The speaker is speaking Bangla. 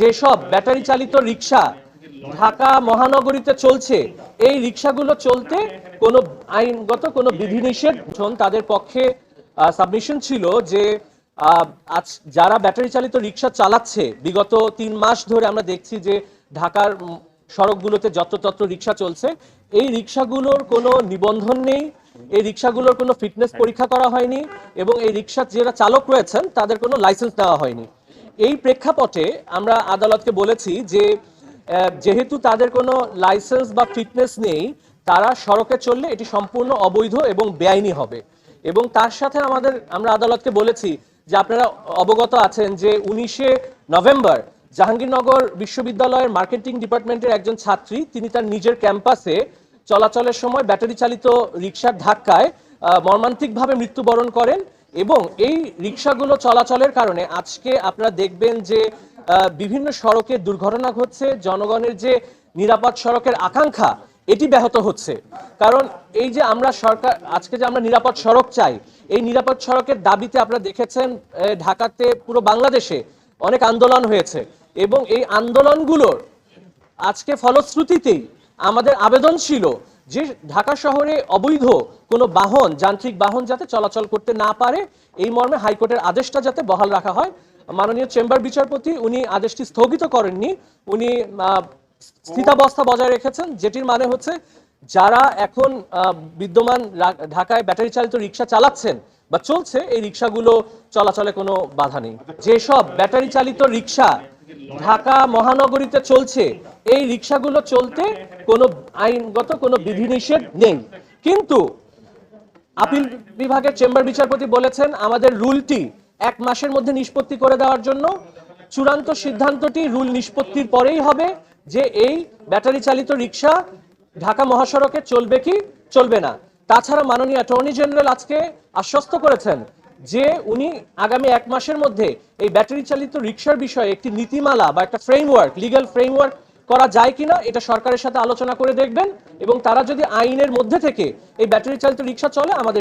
যেসব ব্যাটারি চালিত রিক্সা ঢাকা মহানগরীতে চলছে, এই রিক্সাগুলো চলতে কোনো আইনগত কোনো বিধিনিষেধ তাদের পক্ষে সাবমিশন ছিল যে আজ যারা ব্যাটারি চালিত রিক্সা চালাচ্ছে, বিগত তিন মাস ধরে আমরা দেখছি যে ঢাকার সড়কগুলোতে যত্রতত্র রিক্সা চলছে, এই রিক্সাগুলোর কোনো নিবন্ধন নেই, এই রিক্সাগুলোর কোনো ফিটনেস পরীক্ষা করা হয়নি এবং এই রিক্সার যারা চালক রয়েছেন, তাদের কোনো লাইসেন্স দেওয়া হয়নি। এই প্রেক্ষাপটে আমরা আদালতকে বলেছি যে যেহেতু তাদের কোনো লাইসেন্স বা ফিটনেস নেই, তারা সড়কে চললে এটি সম্পূর্ণ অবৈধ এবং বেআইনি হবে। এবং তার সাথে আমাদের, আমরা আদালতকে বলেছি যে আপনারা অবগত আছেন যে উনিশে নভেম্বর জাহাঙ্গীরনগর বিশ্ববিদ্যালয়ের মার্কেটিং ডিপার্টমেন্টের একজন ছাত্রী, তিনি তার নিজের ক্যাম্পাসে চলাচলের সময় ব্যাটারি চালিত রিক্সার ধাক্কায় মর্মান্তিকভাবে মৃত্যুবরণ করেন এবং এই রিক্সাগুলো চলাচলের কারণে আজকে আপনারা দেখবেন যে বিভিন্ন সড়কে দুর্ঘটনা ঘটছে, জনগণের যে নিরাপদ সড়কের আকাঙ্ক্ষা, এটি ব্যাহত হচ্ছে। কারণ এই যে আমরা সরকার, আজকে যে আমরা নিরাপদ সড়ক চাই, এই নিরাপদ সড়কের দাবিতে আপনারা দেখেছেন ঢাকাতে পুরো বাংলাদেশে অনেক আন্দোলন হয়েছে। এবং এই আন্দোলনগুলোর আজকে ফলশ্রুতিতেই আমাদের আবেদন ছিল যে ঢাকা শহরে অবৈধ কোনো বাহন, যান্ত্রিক বাহন যাতে চলাচল করতে না পারে, এই মর্মে হাইকোর্টের আদেশটা যাতে বহাল রাখা হয়। মাননীয় চেম্বার বিচারপতি উনি আদেশটি স্থগিত করেননি। উনি স্থিতাবস্থা বজায় রেখেছেন, যেটির মানে হচ্ছে যারা এখন বিদ্যমান ঢাকায় ব্যাটারি চালিত রিক্সা চালাচ্ছেন বা চলছে, এই রিক্সাগুলো চলাচলে কোনো বাধা নেই। যেসব ব্যাটারি চালিত রিক্সা ঢাকা মহানগরীতে চলছে। এই রিক্সাগুলো চলতে কোনো আইনগত কোনো বিধিনিষেধ নেই। কিন্তু আপিল বিভাগের চেম্বার বিচারপতি বলেছেন, আমাদের রুলটি এক মাসের মধ্যে নিষ্পত্তি করে দেওয়ার জন্য চূড়ান্ত সিদ্ধান্তটি রুল নিষ্পত্তির পরেই হবে যে এই ব্যাটারি চালিত রিক্সা ঢাকা মহাসড়কে চলবে কি, চলবে না। তাছাড়া মাননীয় অ্যাটর্নি জেনারেল আজকে আশ্বস্ত করেছেন যে উনি আগামী এক মাসের মধ্যে এই ব্যাটারি চালিত রিক্সার বিষয়ে একটি নীতিমালা বা একটা ফ্রেমওয়ার্ক লিগাল ফ্রেমওয়ার্ক করা যায় কিনা, এটা সরকারের সাথে আলোচনা করে দেখবেন এবং তারা যদি আইনের মধ্যে থেকে এই ব্যাটারি চালিত রিক্সা চলে, আমাদের